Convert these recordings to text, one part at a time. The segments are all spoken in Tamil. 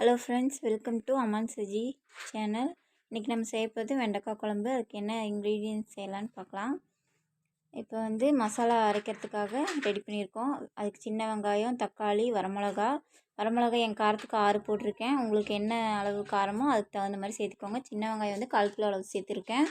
Hello friends welcome to Aman Saji channel இன்றைக்கி நம்ம செய்யப்போது வெண்டைக்காய் குழம்பு. அதுக்கு என்ன இன்க்ரீடியன்ஸ் செய்யலான்னு பார்க்கலாம். இப்போ வந்து மசாலா அரைக்கிறதுக்காக ரெடி பண்ணியிருக்கோம். அதுக்கு சின்ன வெங்காயம் தக்காளி வரமிளகா. வரமிளகா என் காரத்துக்கு ஆறு போட்டிருக்கேன். உங்களுக்கு என்ன அளவு காரமோ அதுக்கு தகுந்த மாதிரி சேர்த்துக்கோங்க. சின்ன வெங்காயம் வந்து கால் கிலோ அளவு சேர்த்துருக்கேன்.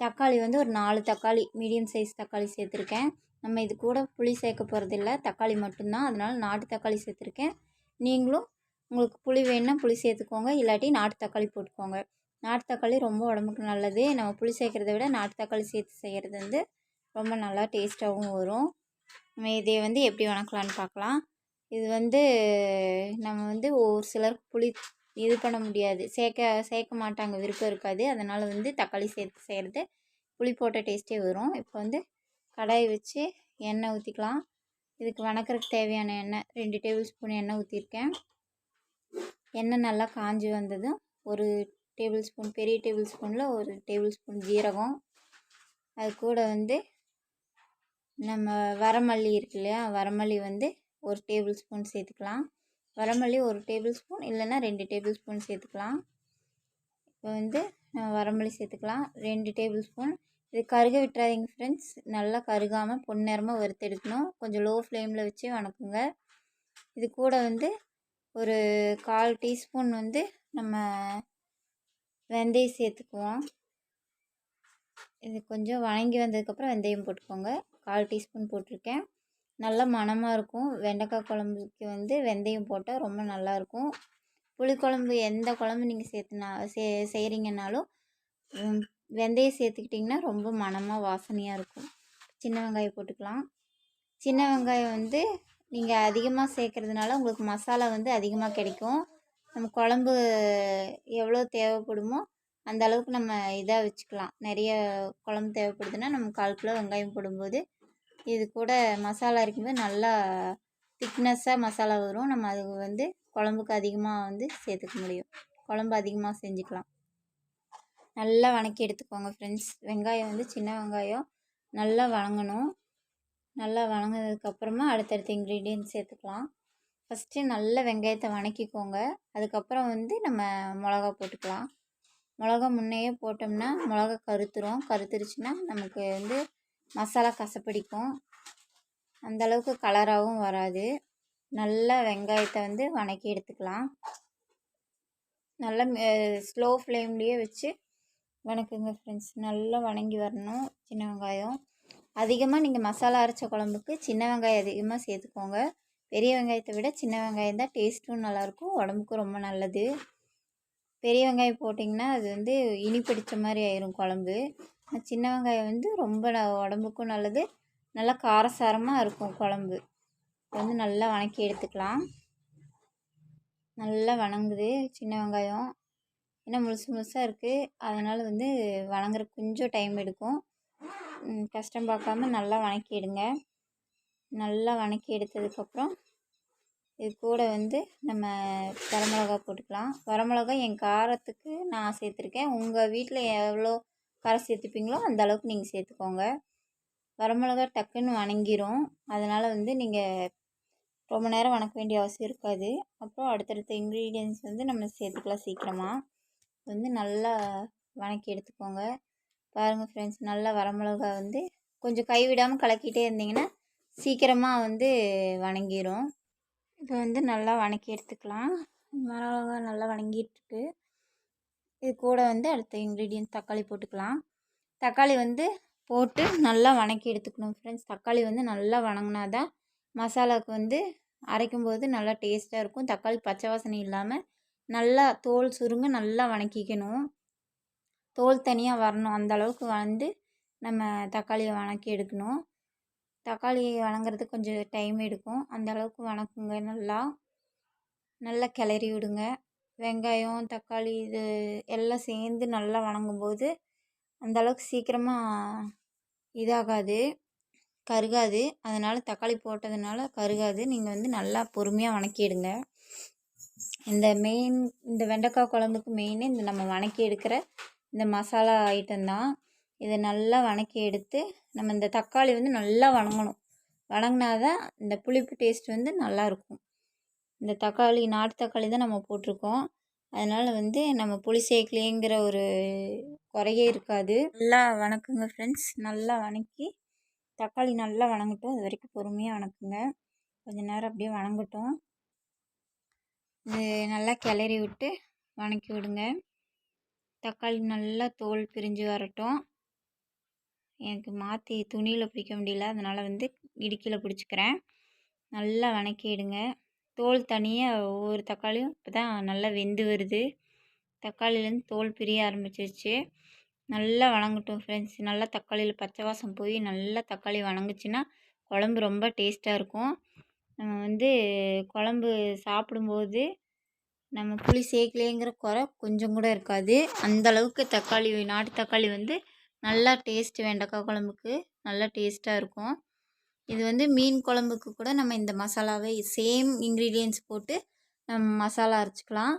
தக்காளி வந்து ஒரு நாலு தக்காளி மீடியம் சைஸ் தக்காளி சேர்த்துருக்கேன். நம்ம இது கூட புளி சேர்க்க போகிறதில்ல தக்காளி மட்டும்தான். அதனால் நாட்டு தக்காளி சேர்த்துருக்கேன். நீங்களும் உங்களுக்கு புளி வேணும்னா புளி சேர்த்துக்கோங்க. இல்லாட்டி நாட்டு தக்காளி போட்டுக்கோங்க. நாட்டு தக்காளி ரொம்ப உடம்புக்கு நல்லது. நம்ம புளி சேர்க்குறத விட நாட்டு தக்காளி சேர்த்து செய்கிறது வந்து ரொம்ப நல்லா டேஸ்ட்டாகவும் வரும். நம்ம இதை வந்து எப்படி வணக்கலான்னு பார்க்கலாம். இது வந்து நம்ம வந்து ஒரு சிலருக்கு புளி இது பண்ண முடியாது. சேர்க்க சேர்க்க மாட்டாங்க. விருப்பம் இருக்காது. அதனால் வந்து தக்காளி சேர்த்து செய்கிறது புளி போட்ட டேஸ்ட்டே வரும். இப்போ வந்து கடாய் வச்சு எண்ணெய் ஊற்றிக்கலாம் இதுக்கு வணக்கிறதுக்கு தேவையான எண்ணெய் ரெண்டு டேபிள் ஸ்பூன் எண்ணெய் ஊற்றிருக்கேன் எண்ணெய் நல்லா காஞ்சி வந்ததும் ஒரு டேபிள் ஸ்பூன் பெரிய டேபிள் ஸ்பூனில் ஒரு டேபிள் ஸ்பூன் ஜீரகம். அது கூட வந்து நம்ம வரமல்லி இருக்கு இல்லையா? வரமல்லி வந்து ஒரு டேபிள் ஸ்பூன் சேர்த்துக்கலாம். வரமல்லி ஒரு டேபிள் ஸ்பூன் இல்லைன்னா ரெண்டு டேபிள் ஸ்பூன் சேர்த்துக்கலாம். இப்போ வந்து நம்ம வரமல்லி சேர்த்துக்கலாம். ரெண்டு டேபிள் ஸ்பூன் இது கருக விட்டுறாதீங்க ஃப்ரெண்ட்ஸ் நல்லா கருகாமல் பொன்னிறமாக வறுத்தெடுக்கணும் கொஞ்சம் லோ ஃப்ளேமில் வச்சு வணக்குங்க. இது கூட வந்து ஒரு கால் டீஸ்பூன் வந்து நம்ம வெந்தயம் சேர்த்துக்குவோம். இது கொஞ்சம் வணங்கி வந்ததுக்கப்புறம் வெந்தயம் போட்டுக்கோங்க. கால் டீஸ்பூன் போட்டிருக்கேன். நல்லா மணமாக இருக்கும். வெண்டைக்காய் குழம்புக்கு வந்து வெந்தயம் போட்டால் ரொம்ப நல்லாயிருக்கும் புளிக்குழம்பு எந்த குழம்பு நீங்கள் சேர்த்துனா சே செய்கிறீங்கனாலும் வெந்தயம் சேர்த்துக்கிட்டிங்கன்னா ரொம்ப மணமாக வாசனையாக இருக்கும். சின்ன வெங்காயம் போட்டுக்கலாம். சின்ன வெங்காயம் வந்து நீங்கள் அதிகமாக சேர்க்குறதுனால உங்களுக்கு மசாலா வந்து அதிகமாக கிடைக்கும். நம்ம குழம்பு எவ்வளோ தேவைப்படுமோ அந்த அளவுக்கு நம்ம இதாக வச்சுக்கலாம். நிறைய குழம்பு தேவைப்படுதுன்னா நம்ம கால் கிலோ வெங்காயம் போடும்போது இது கூட மசாலா இருக்கும்போது நல்லா திக்னஸ்ஸாக மசாலா வரும். நம்ம அது வந்து குழம்புக்கு அதிகமாக வந்து சேர்த்துக்க முடியும். குழம்பு அதிகமாக செஞ்சுக்கலாம். நல்லா வணக்கி எடுத்துக்கோங்க ஃப்ரெண்ட்ஸ் வெங்காயம் வந்து சின்ன வெங்காயம். நல்லா வணங்கணும். நல்லா வணங்கினதுக்கப்புறமா அடுத்தடுத்த இன்க்ரீடியன்ட் சேர்த்துக்கலாம். ஃபஸ்ட்டு நல்ல வெங்காயத்தை வணக்கிக்கோங்க. அதுக்கப்புறம் வந்து நம்ம மிளகா போட்டுக்கலாம். மிளகா முன்னையே போட்டோம்னா மிளகா கருத்துரும். கருத்துருச்சுன்னா நமக்கு வந்து மசாலா கசப்பிடிக்கும். அந்தளவுக்கு கலராகவும் வராது. நல்லா வெங்காயத்தை வந்து வணக்கி எடுத்துக்கலாம். நல்லா ஸ்லோ ஃப்ளேம்லேயே வச்சு வணக்குங்க ஃப்ரெண்ட்ஸ் நல்லா வணங்கி வரணும். சின்ன வெங்காயம். அதிகமாக நீங்கள் மசாலா அரைச்ச குழம்புக்கு சின்ன வெங்காயம் அதிகமாக சேர்த்துக்கோங்க. பெரிய வெங்காயத்தை விட சின்ன வெங்காயம் தான் டேஸ்ட்டும் நல்லாயிருக்கும் உடம்புக்கும் ரொம்ப நல்லது. பெரிய வெங்காயம் போட்டிங்கன்னா அது வந்து இனி பிடிச்ச மாதிரி ஆயிரும் குழம்பு. சின்ன வெங்காயம் வந்து ரொம்ப உடம்புக்கும் நல்லது. நல்லா காரசாரமாக இருக்கும் குழம்பு. வந்து நல்லா வணக்கி எடுத்துக்கலாம். நல்லா வணங்குது சின்ன வெங்காயம். ஏன்னா முழுசு முழுசாக இருக்குது அதனால் வந்து வணங்குற கொஞ்சம் டைம் எடுக்கும். கஷ்டம் பார்க்காம நல்லா வணக்கிடுங்க. நல்லா வணக்கி எடுத்ததுக்கப்புறம் இது கூட வந்து நம்ம வரமிளகா போட்டுக்கலாம். வரமிளகா என் காரத்துக்கு நான் சேர்த்துருக்கேன். உங்கள் வீட்டில் எவ்வளோ காரம் சேர்த்துப்பீங்களோ அந்த அளவுக்கு நீங்கள் சேர்த்துக்கோங்க. வரமிளகா டக்குன்னு வணங்கிரும். அதனால் வந்து நீங்கள் ரொம்ப நேரம் வணக்க வேண்டிய அவசியம் இருக்காது. அப்புறம் அடுத்தடுத்த இன்க்ரீடியன்ஸ் வந்து நம்ம சேர்த்துக்கலாம் சீக்கிரமாக வந்து நல்லா வணக்கி எடுத்துக்கோங்க. பாருங்கள் ஃப்ரெண்ட்ஸ் நல்லா வரமிளகா வந்து கொஞ்சம் கைவிடாமல் கலக்கிட்டே இருந்தீங்கன்னா சீக்கிரமாக வந்து வணங்கிடும் இப்போ வந்து நல்லா வணக்கி எடுத்துக்கலாம். மிளகா நல்லா வணங்கிட்டுருக்கு இது கூட வந்து அடுத்த இன்க்ரீடியன்ட் தக்காளி போட்டுக்கலாம். தக்காளி வந்து போட்டு நல்லா வணக்கி எடுத்துக்கணும் ஃப்ரெண்ட்ஸ் தக்காளி வந்து நல்லா வணங்கினா தான் மசாலாவுக்கு வந்து அரைக்கும்போது நல்லா டேஸ்ட்டாக இருக்கும். தக்காளி பச்சை வாசனை இல்லாமல் நல்லா தோல் சுருங்க நல்லா வணக்கிக்கணும். தோல் தனியாக வரணும். அந்த அளவுக்கு வந்து நம்ம தக்காளியை வணக்கி எடுக்கணும். தக்காளி வணங்குறதுக்கு கொஞ்சம் டைம் எடுக்கும். அந்த அளவுக்கு வணக்குங்க. நல்லா நல்லா கிளறி விடுங்க. வெங்காயம் தக்காளி இது எல்லாம் சேர்ந்து நல்லா வணங்கும்போது அந்த அளவுக்கு சீக்கிரமாக இதாகாது கருகாது. அதனால் தக்காளி போட்டதுனால கருகாது. நீங்கள் வந்து நல்லா பொறுமையாக வணக்கிடுங்க இந்த மெயின் இந்த வெண்டைக்காய் குழம்புக்கு மெயினே இந்த நம்ம வணக்கி எடுக்கிற இந்த மசாலா ஐட்டம் தான். இதை நல்லா வணக்கி எடுத்து நம்ம இந்த தக்காளி வந்து நல்லா வணங்கணும். வணங்கினா தான் இந்த புளிப்பு டேஸ்ட் வந்து நல்லாயிருக்கும் இந்த தக்காளி நாட்டு தக்காளி தான் நம்ம போட்டிருக்கோம். அதனால் வந்து நம்ம புளி சேர்க்கலையேங்கிற ஒரு குறையே இருக்காது. நல்லா வணக்குங்க ஃப்ரெண்ட்ஸ் நல்லா வணக்கி தக்காளி நல்லா வணங்கட்டும். அது வரைக்கும் பொறுமையாக வணக்குங்க. கொஞ்சம் நேரம் அப்படியே வணங்கட்டும். இது நல்லா கிளறி விட்டு வணக்கி விடுங்க. தக்காளி நல்லா தோல் பிரிஞ்சு வரட்டும். எனக்கு மாற்றி துணியில் பிடிக்க முடியல. அதனால் வந்து இடுக்கியில் பிடிச்சிக்கிறேன். நல்லா வணக்கிடுங்க தோல் தனியாக ஒவ்வொரு தக்காளியும் இப்போ தான் நல்லா வெந்து வருது. தக்காளிலேருந்து தோல் பிரிய ஆரம்பிச்சிருச்சு. நல்லா வணங்கட்டும் ஃப்ரெண்ட்ஸ் நல்லா தக்காளியில் பச்சை வாசம் போய் நல்லா தக்காளி வணங்குச்சுன்னா குழம்பு ரொம்ப டேஸ்ட்டாக இருக்கும். நம்ம வந்து குழம்பு சாப்பிடும்போது நம்ம புளி சேர்க்கலையேங்கிற குறை கொஞ்சம் கூட இருக்காது. அந்தளவுக்கு தக்காளி நாட்டு தக்காளி வந்து நல்லா டேஸ்ட்டு வெண்டைக்காய் குழம்புக்கு நல்லா டேஸ்ட்டாக இருக்கும். இது வந்து மீன் குழம்புக்கு கூட நம்ம இந்த மசாலாவை சேம் இன்க்ரீடியன்ஸ் போட்டு நம்ம மசாலா அரைச்சிக்கலாம்.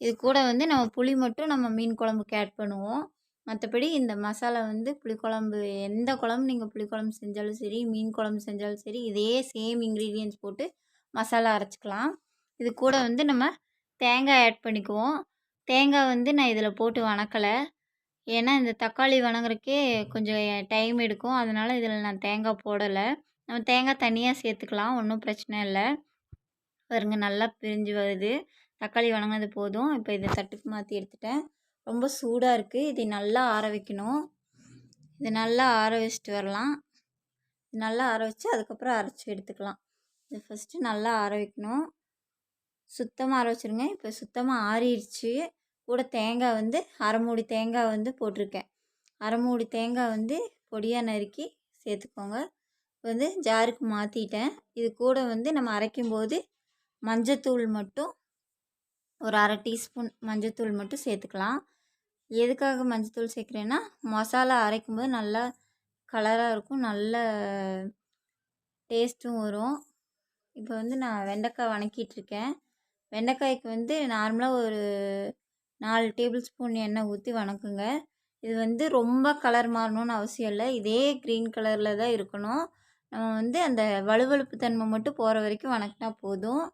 இது கூட வந்து நம்ம புளி மட்டும் நம்ம மீன் குழம்புக்கு ஆட் பண்ணுவோம். மற்றபடி இந்த மசாலா வந்து புளிக்குழம்பு எந்த குழம்பு நீங்கள் புளிக்குழம்பு செஞ்சாலும் சரி மீன் குழம்பு செஞ்சாலும் சரி இதே சேம் இன்க்ரீடியன்ஸ் போட்டு மசாலா அரைச்சிக்கலாம். இது கூட வந்து நம்ம தேங்காய் ஆட் பண்ணிக்குவோம். தேங்காய் வந்து நான் இதில் போட்டு வணக்கலை. ஏன்னா இந்த தக்காளி வணங்குறக்கே கொஞ்சம் டைம் எடுக்கும். அதனால் இதில் நான் தேங்காய் போடலை. நம்ம தேங்காய் தனியாக சேர்த்துக்கலாம். ஒன்றும் பிரச்சனை இல்லை. பாருங்க நல்லா பிரிஞ்சு வருது. தக்காளி வணங்கினது போதும். இப்போ இதை தட்டுக்கு மாற்றி எடுத்துட்டேன். ரொம்ப சூடாக இருக்குது இதை நல்லா ஆற வைக்கணும். இதை நல்லா ஆற வச்சுட்டு வரலாம். நல்லா ஆற வச்சு அதுக்கப்புறம் அரைச்சி எடுத்துக்கலாம். இது ஃபஸ்ட்டு நல்லா ஆற வைக்கணும். சுத்தமாக ஆற வச்சுருங்க. இப்போ சுத்தமாக ஆறிடுச்சு. கூட தேங்காய் வந்து அரை மூடி தேங்காய் வந்து போட்டிருக்கேன். அரை மூடி தேங்காய் வந்து பொடியாக நறுக்கி சேர்த்துக்கோங்க. வந்து ஜாருக்கு மாற்றிட்டேன் இது கூட வந்து நம்ம அரைக்கும்போது மஞ்சத்தூள் மட்டும் ஒரு அரை டீஸ்பூன் மஞ்சத்தூள் மட்டும் சேர்த்துக்கலாம். எதுக்காக மஞ்சத்தூள் சேர்க்குறேன்னா மசாலா அரைக்கும்போது நல்லா கலராக இருக்கும். நல்ல டேஸ்ட்டும் வரும். இப்போ வந்து நான் வெண்டைக்காய் வணக்கிட்டுருக்கேன் வெண்டைக்காய்க்கு வந்து நார்மலாக ஒரு நாலு டேபிள் ஸ்பூன் எண்ணெய் ஊற்றி வணக்குங்க. இது வந்து ரொம்ப கலர் மாறணும்னு அவசியம் இல்லை. இதே க்ரீன் கலரில் தான் இருக்கணும். நம்ம வந்து அந்த வலுவழுப்பு தன்மை மட்டும் போகிற வரைக்கும் வணக்கினா போதும்.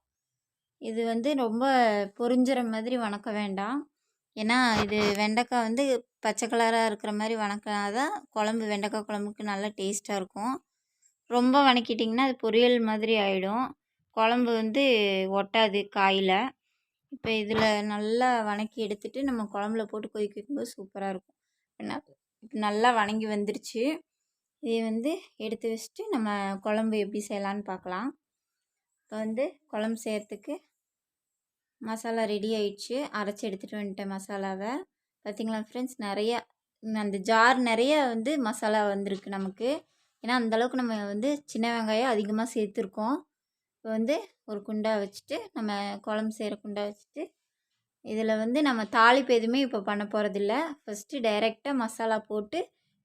இது வந்து ரொம்ப பொரிஞ்சுற மாதிரி வணக்க வேண்டாம். ஏன்னா இது வெண்டைக்காய் வந்து பச்சை கலராக இருக்கிற மாதிரி வணக்கினா தான் குழம்பு வெண்டைக்காய் குழம்புக்கு நல்லா டேஸ்ட்டாக இருக்கும். ரொம்ப வணக்கிட்டிங்கன்னா அது பொரியல் மாதிரி ஆகிடும் குழம்பு வந்து ஒட்டாது காயில். இப்போ இதில் நல்லா வணக்கி எடுத்துட்டு நம்ம குழம்புல போட்டு கொதிக்க வைக்கும்போது சூப்பராக இருக்கும். இப்போ நல்லா வணங்கி வந்துருச்சு. இதை வந்து எடுத்து வச்சுட்டு நம்ம குழம்பு எப்படி செய்யலான்னு பார்க்கலாம். இப்போ வந்து குழம்பு செய்கிறதுக்கு மசாலா ரெடி ஆயிடுச்சு. அரைச்சி எடுத்துகிட்டு வந்துட்டேன் மசாலாவை. பார்த்திங்களா ஃப்ரெண்ட்ஸ் நிறையா அந்த ஜார் நிறைய வந்து மசாலா வந்திருக்கு நமக்கு. ஏன்னா அந்தளவுக்கு நம்ம வந்து சின்ன வெங்காயம் அதிகமாக சேர்த்துருக்கோம். இப்போ வந்து ஒரு குண்டா வச்சுட்டு நம்ம குழம்பு செய்கிற குண்டா வச்சுட்டு இதில் வந்து நம்ம தாளிப்பு எதுவுமே இப்போ பண்ண போகிறதில்ல ஃபஸ்ட்டு டைரெக்டாக மசாலா போட்டு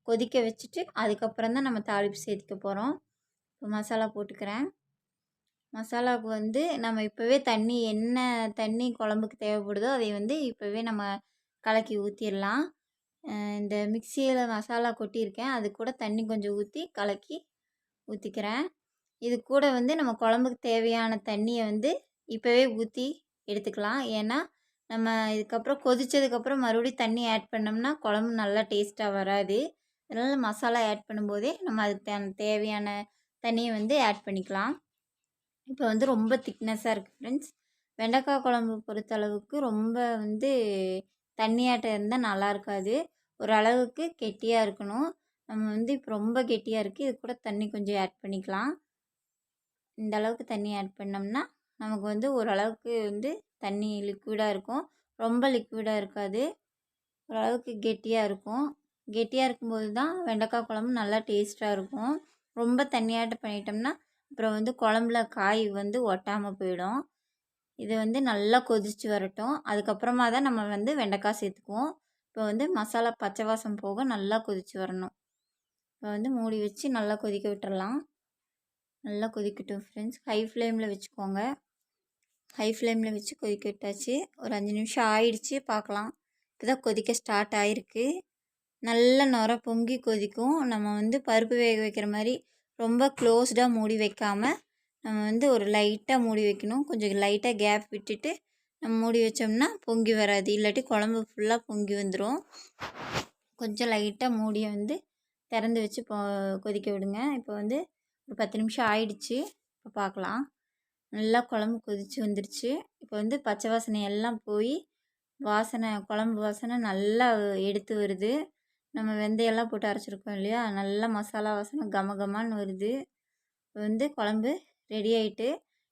கொதிக்க வச்சுட்டு அதுக்கப்புறம் தான் நம்ம தாளிப்பு சேர்த்துக்க போகிறோம் இப்போ மசாலா போட்டுக்கிறேன். மசாலாவுக்கு வந்து நம்ம இப்போவே தண்ணி என்ன தண்ணி குழம்புக்கு தேவைப்படுதோ அதை வந்து இப்போவே நம்ம கலக்கி ஊற்றிடலாம் இந்த மிக்சியில் மசாலா கொட்டியிருக்கேன். அது கூட தண்ணி கொஞ்சம் ஊற்றி கலக்கி ஊற்றிக்கிறேன் இது கூட வந்து நம்ம குழம்புக்கு தேவையான தண்ணியை வந்து இப்போவே ஊற்றி எடுத்துக்கலாம். ஏன்னா நம்ம இதுக்கப்புறம் கொதித்ததுக்கப்புறம் மறுபடியும் தண்ணி ஆட் பண்ணோம்னா குழம்பு நல்லா டேஸ்ட்டாக வராது. அதனால் மசாலா ஆட் பண்ணும்போதே நம்ம அதுக்கு தேவையான தண்ணியை வந்து ஆட் பண்ணிக்கலாம். இப்போ வந்து ரொம்ப திக்னஸாக இருக்குது ஃப்ரெண்ட்ஸ் வெண்டைக்காய் குழம்பு பொறுத்தளவுக்கு ரொம்ப வந்து தண்ணியாட்டம் இருந்தால் நல்லா இருக்காது. ஒரு அளவுக்கு கெட்டியாக இருக்கணும். நம்ம வந்து இப்போ ரொம்ப கெட்டியாக இருக்குது இது கூட தண்ணி கொஞ்சம் ஆட் பண்ணிக்கலாம். இந்த அளவுக்கு தண்ணி ஆட் பண்ணோம்னா நமக்கு வந்து ஓரளவுக்கு வந்து தண்ணி லிக்விடாக இருக்கும். ரொம்ப லிக்விடாக இருக்காது. ஓரளவுக்கு கெட்டியாக இருக்கும். கெட்டியாக இருக்கும்போது தான் வெண்டைக்காய் குழம்பு நல்லா டேஸ்ட்டாக இருக்கும். ரொம்ப தண்ணியாட்டம் பண்ணிட்டோம்னா அப்புறம் வந்து குழம்புல காய் வந்து ஒட்டாமல் போயிடும். இது வந்து நல்லா கொதித்து வரட்டும். அதுக்கப்புறமா தான் நம்ம வந்து வெண்டைக்காய் சேர்த்துக்குவோம். இப்போ வந்து மசாலா பச்சை வாசம் போக நல்லா கொதித்து வரணும். இப்போ வந்து மூடி வச்சு நல்லா கொதிக்க விட்டுறலாம். நல்லா கொதிக்கட்டும் ஃப்ரெண்ட்ஸ் ஹை ஃப்ளேமில் வச்சுக்கோங்க. ஹை ஃப்ளேமில் வச்சு கொதிக்க விட்டாச்சு ஒரு அஞ்சு நிமிஷம் ஆயிடுச்சு பார்க்கலாம். இப்போ தான் கொதிக்க ஸ்டார்ட் ஆகிருக்கு நல்லா நுர பொங்கி கொதிக்கும். நம்ம வந்து பருப்பு வேக வைக்கிற மாதிரி ரொம்ப க்ளோஸ்டாக மூடி வைக்காமல் நம்ம வந்து ஒரு லைட்டாக மூடி வைக்கணும். கொஞ்சம் லைட்டாக கேப் விட்டுட்டு நம்ம மூடி வச்சோம்னா பொங்கி வராது. இல்லாட்டி குழம்பு ஃபுல்லாக பொங்கி வந்துடும் கொஞ்சம் லைட்டாக மூடியை வந்து திறந்து வச்சு கொதிக்க விடுங்க. இப்போ வந்து ஒரு பத்து நிமிஷம் ஆயிடுச்சு. இப்போ பார்க்கலாம் நல்லா குழம்பு கொதிச்சு வந்துருச்சு. இப்போ வந்து பச்சை வாசனை எல்லாம் போய் வாசனை குழம்பு வாசனை நல்லா எடுத்து வருது. நம்ம வெந்தயெல்லாம் போட்டு அரைச்சிருக்கோம் இல்லையா? நல்லா மசாலா வாசனை கம கமான்னு வருது. இப்போ வந்து குழம்பு ரெடி ஆகிட்டு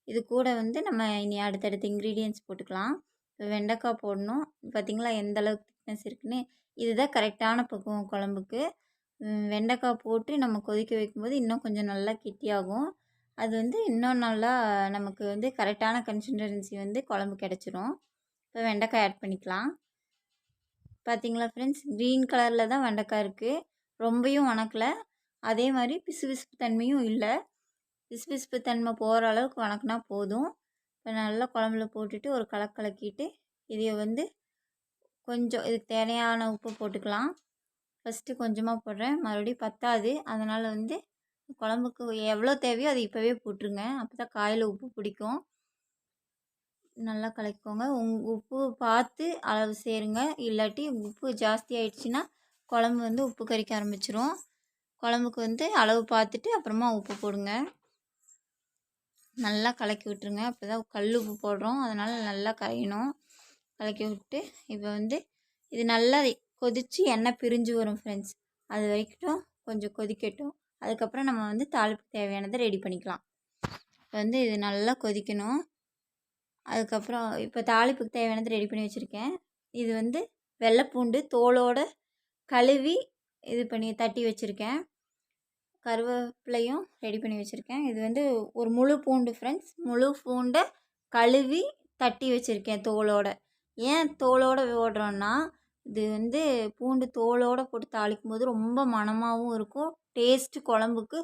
இது கூட வந்து நம்ம இனி அடுத்தடுத்த இன்க்ரீடியன்ஸ் போட்டுக்கலாம். இப்போ வெண்டைக்காய் போடணும். பார்த்திங்களா எந்த அளவுக்கு திக்னஸ் இருக்குன்னு. இதுதான் கரெக்டான பக்குவம் குழம்புக்கு. வெண்டைக்காய் போட்டு நம்ம கொதிக்க வைக்கும்போது இன்னும் கொஞ்சம் நல்லா கெட்டியாகும். அது வந்து இன்னும் நல்லா நமக்கு வந்து கரெக்டான கன்சிஸ்டன்சி வந்து குழம்பு கிடச்சிரும். இப்போ வெண்டைக்காய் ஆட் பண்ணிக்கலாம். பார்த்தீங்களா ஃப்ரெண்ட்ஸ் க்ரீன் கலரில் தான் வெண்டைக்காய் இருக்குது ரொம்பவும் வணக்கல. அதே மாதிரி பிசுபிசுப்பு தன்மையும் இல்லை. பிசுபிசுப்பு தன்மை போகிற அளவுக்கு வணக்கினா போதும். இப்போ நல்லா குழம்புல போட்டுட்டு ஒரு கலக்கலக்கிட்டு இதை வந்து கொஞ்சம் இதுக்கு தேவையான உப்பு போட்டுக்கலாம். ஃபஸ்ட்டு கொஞ்சமாக போடுறேன். மறுபடியும் பத்தாது. அதனால் வந்து குழம்புக்கு எவ்வளோ தேவையோ அது இப்போவே போட்டுருங்க. அப்போ தான் காயில் உப்பு பிடிக்கும். நல்லா கலக்கிக்கோங்க. உங் உப்பு பார்த்து அளவு சேருங்க. இல்லாட்டி உப்பு ஜாஸ்தி ஆயிடுச்சுன்னா குழம்பு வந்து உப்பு கறிக்க ஆரம்பிச்சிரும். குழம்புக்கு வந்து அளவு பார்த்துட்டு அப்புறமா உப்பு போடுங்க. நல்லா கலக்கி விட்டுருங்க. அப்போ தான் கல் உப்பு போடுறோம். அதனால் நல்லா கரையணும். கலக்கி விட்டு இப்போ வந்து இது நல்லா கொதித்து எண்ணெய் பிரிஞ்சு வரும் ஃப்ரெண்ட்ஸ் அது வரைக்கும் கொஞ்சம் கொதிக்கட்டும். அதுக்கப்புறம் நம்ம வந்து தாளிப்பு தேவையானதை ரெடி பண்ணிக்கலாம். இப்போ வந்து இது நல்லா கொதிக்கணும். அதுக்கப்புறம் இப்போ தாளிப்புக்கு தேவையானது ரெடி பண்ணி வச்சுருக்கேன். இது வந்து வெள்ளைப்பூண்டு தோலோட கழுவி இது பண்ணி தட்டி வச்சுருக்கேன். கருவேப்பிலையும் ரெடி பண்ணி வச்சுருக்கேன். இது வந்து ஒரு முழு பூண்டு ஃப்ரெண்ட்ஸ் முழு பூண்டை கழுவி தட்டி வச்சுருக்கேன் தோலோட. ஏன் தோலோட ஓடுறோன்னா இது வந்து பூண்டு தோலோடு போட்டு தாளிக்கும் போது ரொம்ப மணமாகவும் இருக்கும். டேஸ்ட்டு குழம்புக்கு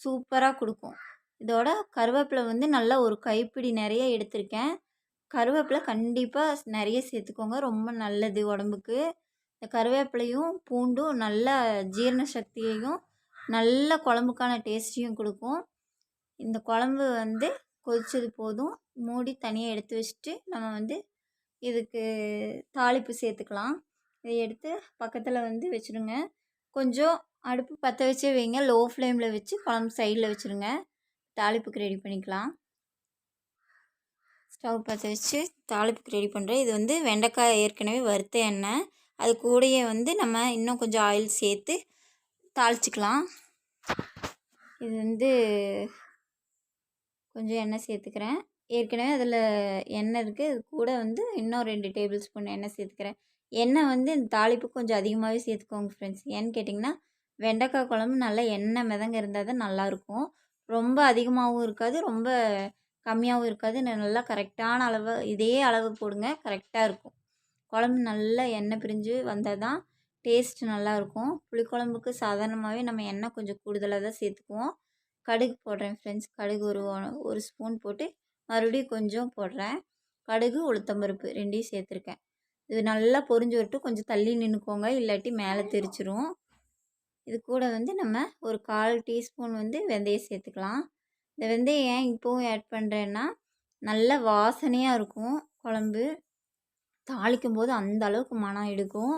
சூப்பராக கொடுக்கும். இதோட கருவேப்பிலை வந்து நல்லா ஒரு கைப்பிடி நிறைய எடுத்திருக்கேன். கருவேப்பிலை கண்டிப்பாக நிறைய சேர்த்துக்கோங்க. ரொம்ப நல்லது உடம்புக்கு. இந்த கருவேப்பிலையும் பூண்டும் நல்ல ஜீரண சக்தியையும் நல்ல குழம்புக்கான டேஸ்ட்டையும் கொடுக்கும். இந்த குழம்பு வந்து கொதிச்சது போதும். மூடி தனியாக எடுத்து வச்சுட்டு நம்ம வந்து இதுக்கு தாளிப்பு சேர்த்துக்கலாம். இதை எடுத்து பக்கத்தில் வந்து வச்சுருங்க. கொஞ்சம் அடுப்பு பற்ற வச்சே வைங்க. லோ ஃப்ளேமில் வச்சு குழம்பு சைடில் வச்சுருங்க. தாளிப்புக்கு ரெடி பண்ணிக்கலாம். ஸ்டவ் பற்ற வச்சு தாளிப்புக்கு ரெடி பண்ணுறேன் இது வந்து வெண்டைக்காய் ஏற்கனவே வறுத்த எண்ணெய். அது கூடயே வந்து நம்ம இன்னும் கொஞ்சம் ஆயில் சேர்த்து தாளிச்சிக்கலாம். இது வந்து கொஞ்சம் எண்ணெய் சேர்த்துக்கிறேன். ஏற்கனவே அதில் எண்ணெய் இருக்குது இது கூட வந்து இன்னும் ரெண்டு டேபிள் ஸ்பூன் எண்ணெய் சேர்த்துக்கிறேன். எண்ணெய் வந்து இந்த தாளிப்பு கொஞ்சம் அதிகமாகவே சேர்த்துக்கோங்க ஃப்ரெண்ட்ஸ் ஏன்னு கேட்டிங்கன்னா வெண்டைக்காய் குழம்பு நல்லா எண்ணெய் மிதங்க இருந்தால் தான் நல்லாயிருக்கும். ரொம்ப அதிகமாகவும் இருக்காது ரொம்ப கம்மியாகவும் இருக்காது. நல்லா கரெக்டான அளவு இதே அளவு போடுங்க கரெக்டாக இருக்கும். குழம்பு நல்லா எண்ணெய் பிரிஞ்சு வந்தால் தான் டேஸ்ட் நல்லாயிருக்கும். புளிக்குழம்புக்கு சாதாரணமாகவே நம்ம எண்ணெய் கொஞ்சம் கூடுதலாக தான் சேர்த்துக்குவோம். கடுகு போடுறேன் ஃப்ரெண்ட்ஸ் கடுகு ஒரு ஒரு ஸ்பூன் போட்டு மறுபடியும் கொஞ்சம் போடுறேன். கடுகு உளுத்தம்பருப்பு ரெண்டையும் சேர்த்துருக்கேன். இது நல்லா பொரிஞ்சு வரட்டும். கொஞ்சம் தள்ளி நின்றுக்கோங்க இல்லாட்டி மேலே தெரிச்சிரும். இது கூட வந்து நம்ம ஒரு கால் டீஸ்பூன் வந்து வெந்தயம் சேர்த்துக்கலாம். இந்த வெந்தயம் ஏன் இப்போவும் ஆட் பண்ணுறேன்னா நல்ல வாசனையாக இருக்கும் குழம்பு. தாளிக்கும் போது அந்த அளவுக்கு மனம் எடுக்கும்.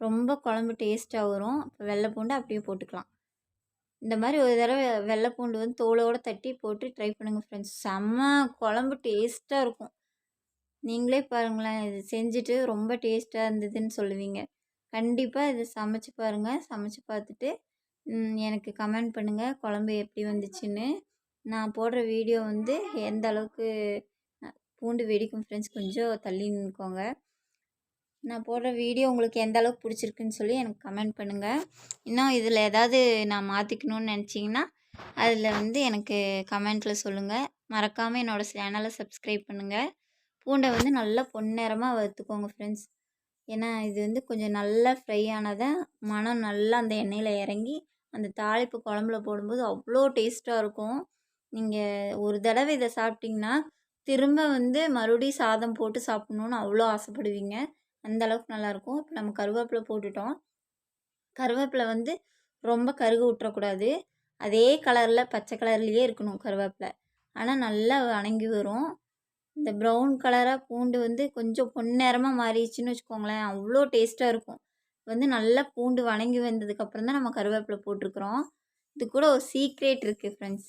ரொம்ப குழம்பு டேஸ்ட்டாக வரும். இப்போ வெள்ளை பூண்டு அப்படியே போட்டுக்கலாம். இந்த மாதிரி ஒரு தடவை வெள்ளை பூண்டு வந்து தோலோடு தட்டி போட்டு ட்ரை பண்ணுங்கள் ஃப்ரெண்ட்ஸ் செம்ம குழம்பு டேஸ்ட்டாக இருக்கும். நீங்களே பாருங்களேன் இது செஞ்சுட்டு ரொம்ப டேஸ்ட்டாக இருந்ததுன்னு சொல்லுவீங்க. கண்டிப்பாக இதை சமைச்சு பாருங்கள் சமைச்சு பார்த்துட்டு எனக்கு கமெண்ட் பண்ணுங்கள் குழம்பு எப்படி வந்துச்சுன்னு. நான் போடுற வீடியோ வந்து எந்த அளவுக்கு பூண்டு வெடிக்கும் ஃப்ரெண்ட்ஸ் கொஞ்சம் தள்ளி நின்றுக்கோங்க நான் போடுற வீடியோ உங்களுக்கு எந்த அளவுக்கு பிடிச்சிருக்குன்னு சொல்லி எனக்கு கமெண்ட் பண்ணுங்கள் இன்னும் இதில் ஏதாவது நான் மாற்றிக்கணுன்னு நினச்சிங்கன்னா அதில் வந்து எனக்கு கமெண்ட்டில் சொல்லுங்கள் மறக்காமல் என்னோடய சேனலை சப்ஸ்கிரைப் பண்ணுங்கள் பூண்டை வந்து நல்லா பொன்னிறமாக வறுத்துக்கோங்க ஃப்ரெண்ட்ஸ் ஏன்னா இது வந்து கொஞ்சம் நல்லா ஃப்ரை ஆனதை மனம் நல்லா அந்த எண்ணெயில் இறங்கி அந்த தாளிப்பு குழம்புல போடும்போது அவ்வளோ டேஸ்ட்டாக இருக்கும். நீங்கள் ஒரு தடவை இதை சாப்பிட்டிங்கன்னா திரும்ப வந்து மறுபடியும் சாதம் போட்டு சாப்பிட்ணுன்னு அவ்வளோ ஆசைப்படுவீங்க. அந்த அளவுக்கு நல்லாயிருக்கும் இப்போ நம்ம கருவேப்பிலை போட்டுட்டோம். கருவேப்பிலை வந்து ரொம்ப கருகு விட்டுறக்கூடாது அதே கலரில் பச்சை கலர்லேயே இருக்கணும் கருவேப்பிலை. ஆனால் நல்லா வணங்கி வரும். இந்த ப்ரௌன் கலராக பூண்டு வந்து கொஞ்சம் பொன்னிறமாக மாறிடுச்சுன்னு வச்சுக்கோங்களேன். அவ்வளோ டேஸ்ட்டாக இருக்கும். வந்து நல்லா பூண்டு வணங்கி வந்ததுக்கப்புறம் தான் நம்ம கருவேப்பிலை போட்டிருக்குறோம். இது கூட ஒரு சீக்ரெட் இருக்குது ஃப்ரெண்ட்ஸ்.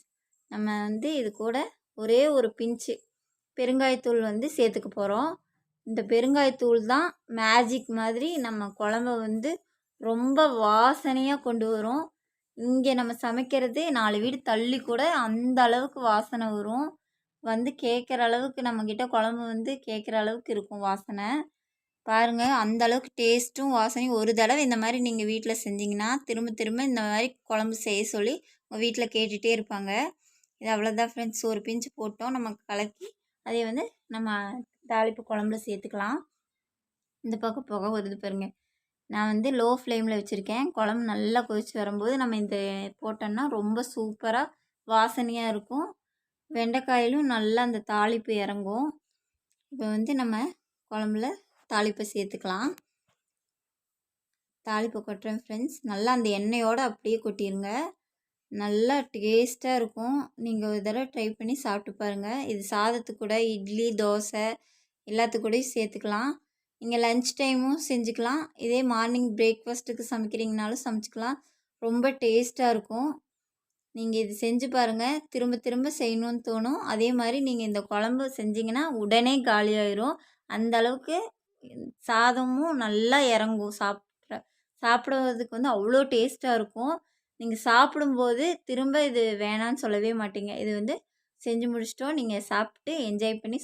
நம்ம வந்து இது கூட ஒரே ஒரு பிஞ்சு பெருங்காயத்தூள் வந்து சேர்த்துக்க போகிறோம் இந்த பெருங்காயத்தூள் தான் மேஜிக் மாதிரி நம்ம குழம்ப வந்து ரொம்ப வாசனையாக கொண்டு வரும். இங்கே நம்ம சமைக்கிறது நாலு வீடு தள்ளி கூட அந்த அளவுக்கு வாசனை வரும். வந்து கேட்குற அளவுக்கு நம்மக்கிட்ட குழம்பு வந்து கேட்குற அளவுக்கு இருக்கும் வாசனை. பாருங்கள் அந்த அளவுக்கு டேஸ்ட்டும் வாசனையும் ஒரு தடவை இந்த மாதிரி நீங்கள் வீட்டில் செஞ்சிங்கன்னா திரும்ப திரும்ப இந்த மாதிரி குழம்பு செய்ய சொல்லி உங்கள் வீட்டில் கேட்டுகிட்டே இருப்பாங்க. இது அவ்வளோதான் ஃப்ரெண்ட்ஸ் ஒரு பிஞ்சு போட்டோம் நம்ம கலக்கி அதே வந்து நம்ம தாளிப்பு குழம்புல சேர்த்துக்கலாம். இந்த பக்கம் புகை வருது பாருங்க. நான் வந்து லோ ஃப்ளேமில் வச்சுருக்கேன். குழம்பு நல்லா கொதிச்சு வரும்போது நம்ம இந்த போட்டோம்னா ரொம்ப சூப்பராக வாசனையாக இருக்கும். வெண்டைக்காயிலும் நல்லா அந்த தாளிப்பு இறங்கும். இப்போ வந்து நம்ம குழம்புல தாளிப்பை சேர்த்துக்கலாம். தாளிப்பை கொட்டுறேன் ஃப்ரெண்ட்ஸ் நல்லா அந்த எண்ணெயோடு அப்படியே கொட்டிடுங்க நல்லா டேஸ்ட்டாக இருக்கும். நீங்கள் ஒரு தடவை ட்ரை பண்ணி சாப்பிட்டு பாருங்கள் இது சாதத்துக்கு கூட இட்லி தோசை எல்லாத்துக்கூடயும் சேர்த்துக்கலாம். நீங்கள் லன்ச் டைமும் செஞ்சுக்கலாம். இதே மார்னிங் பிரேக்ஃபாஸ்ட்டுக்கு சமைக்கிறீங்கனாலும் சமைச்சிக்கலாம். ரொம்ப டேஸ்ட்டாக இருக்கும். நீங்கள் இது செஞ்சு பாருங்கள் திரும்ப திரும்ப செய்யணும்னு தோணும். அதே மாதிரி நீங்கள் இந்த குழம்பு செஞ்சிங்கன்னா உடனே காலியாயிரும் அந்த அளவுக்கு சாதமும் நல்லா இறங்கும். சாப்பிட்ற சாப்பிடுவதுக்கு வந்து அவ்வளோ டேஸ்ட்டாக இருக்கும். நீங்கள் சாப்பிடும்போது திரும்ப இது வேணான்னு சொல்லவே மாட்டீங்க. இது வந்து செஞ்சு முடிச்சிட்டோம். நீங்கள் சாப்பிட்டு என்ஜாய் பண்ணி